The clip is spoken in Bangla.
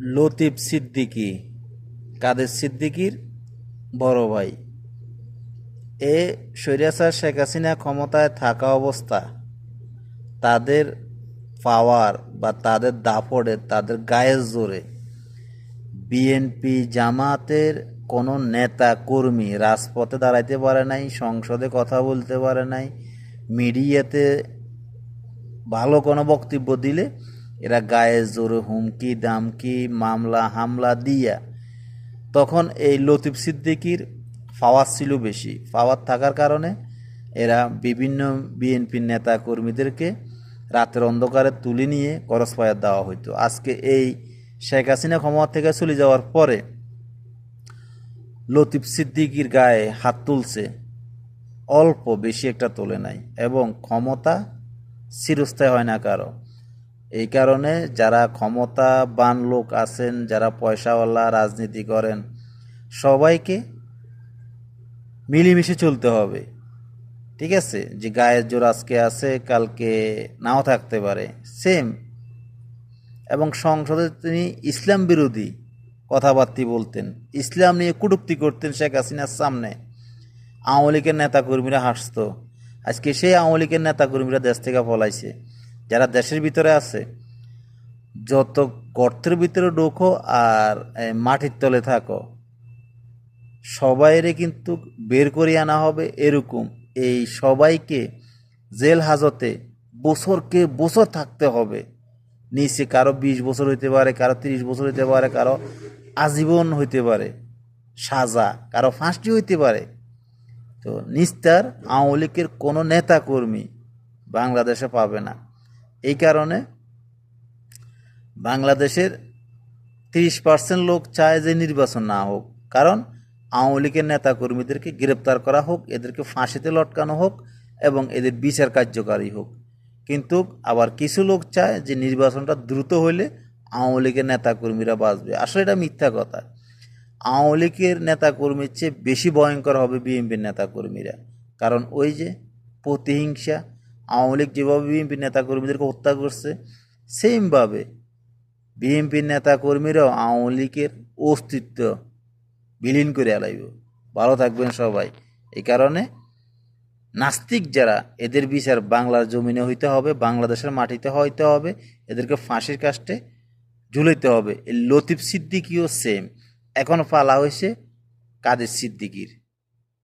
লতিফ সিদ্দিকী, কাদের সিদ্দিকীর? বড় ভাই। এ স্বৈরাচার শেখ হাসিনা ক্ষমতায় থাকা অবস্থা। তাদের পাওয়ার বা তাদের দাপড়ে তাদের গায়ের জোরে বিএনপি জামাতের কোনো নেতা কর্মী রাজপথে দাঁড়াইতে পারে নাই, সংসদে কথা বলতে পারে নাই, মিডিয়াতে ভালো কোনো বক্তব্য দিলে এরা গায়ে জোরে হুমকি, দামকি, মামলা, হামলা দিয়া। তখন এই লতিফ সিদ্দিকির পাওয়ার ছিল বেশি। পাওয়ার থাকার কারণে এরা বিভিন্ন বিএনপির নেতা কর্মীদেরকে রাতের অন্ধকারে তুলে নিয়ে করস ফায়ার দেওয়া হতো আজকে এই শেখ হাসিনা ক্ষমতা থেকে চলে যাওয়ার পরে লতিফ সিদ্দিকির গায়ে হাত তুলছে অল্প বেশি একটা তোলে নাই এবং ক্ষমতা চিরস্থায়ী হয় না কারও। এই কারণে যারা ক্ষমতাবান লোক আছেন, যারা পয়সাওয়ালা, রাজনীতি করেন, সবাইকে মিলেমিশে চলতে হবে। ঠিক আছে? যে গায়ের জোর আজকে আছে, কালকে নাও থাকতে পারে। সেম এবং সংসদে তিনি ইসলাম বিরোধী কথাবার্তি বলতেন। ইসলাম নিয়ে কটূক্তি করতেন শেখ হাসিনার সামনে। আওয়ামী লীগের নেতাকর্মীরা হাসত। আজকে সেই আওয়ামী লীগের নেতাকর্মীরা দেশ থেকে পলাইছে। যারা দেশের ভিতরে আছে, যত গর্তের ভিতরে ঢোকো আর মাটির তলে থাকো, সবাইরে কিন্তু বের করে আনা হবে এরকম। এই সবাইকে জেল হাজতে বছরকে বছর থাকতে হবে। নিচে কারও বিশ বছর হইতে পারে, কারও তিরিশ বছর হইতে পারে, কারও আজীবন হইতে পারে সাজা, কারও ফাঁসটি হইতে পারে। তো নিস্তার আওয়ামী লীগের কোনো নেতা কর্মী বাংলাদেশে পাবে না। এই কারণে বাংলাদেশের তিরিশ পার্সেন্ট লোক চায় যে নির্বাচন না হোক। কারণ আওয়ামী লীগের নেতা কর্মীদেরকে গ্রেপ্তার করা হোক, এদেরকে ফাঁসিতে লটকানো হোক এবং এদের বিচার কার্যকারী হোক। কিন্তু আবার কিছু লোক চায় যে নির্বাচনটা দ্রুত হইলে আওয়ামী লীগের নেতা কর্মীরা বাঁচবে। আসলে এটা মিথ্যা কথা। আওয়ামী লীগের নেতা কর্মীর চেয়ে বেশি ভয়ঙ্কর হবে বিএনপির নেতাকর্মীরা। কারণ ওই যে প্রতিহিংসা আওয়ামী লীগ যেভাবে বিএনপির নেতা কর্মীদেরকে হত্যা করছে, সেমভাবে বিএনপির নেতা কর্মীরাও আওয়ামী লীগের অস্তিত্ব বিলীন করে আলাইব। ভালো থাকবেন সবাই। এই কারণে নাস্তিক যারা, এদের বিচার বাংলার জমিনে হইতে হবে, বাংলাদেশের মাটিতে হইতে হবে, এদেরকে ফাঁসির কাস্টে ঝুলাইতে হবে। লতিফ সিদ্দিকিও সেম এখন পালা হয়েছে কাদের সিদ্দিকির?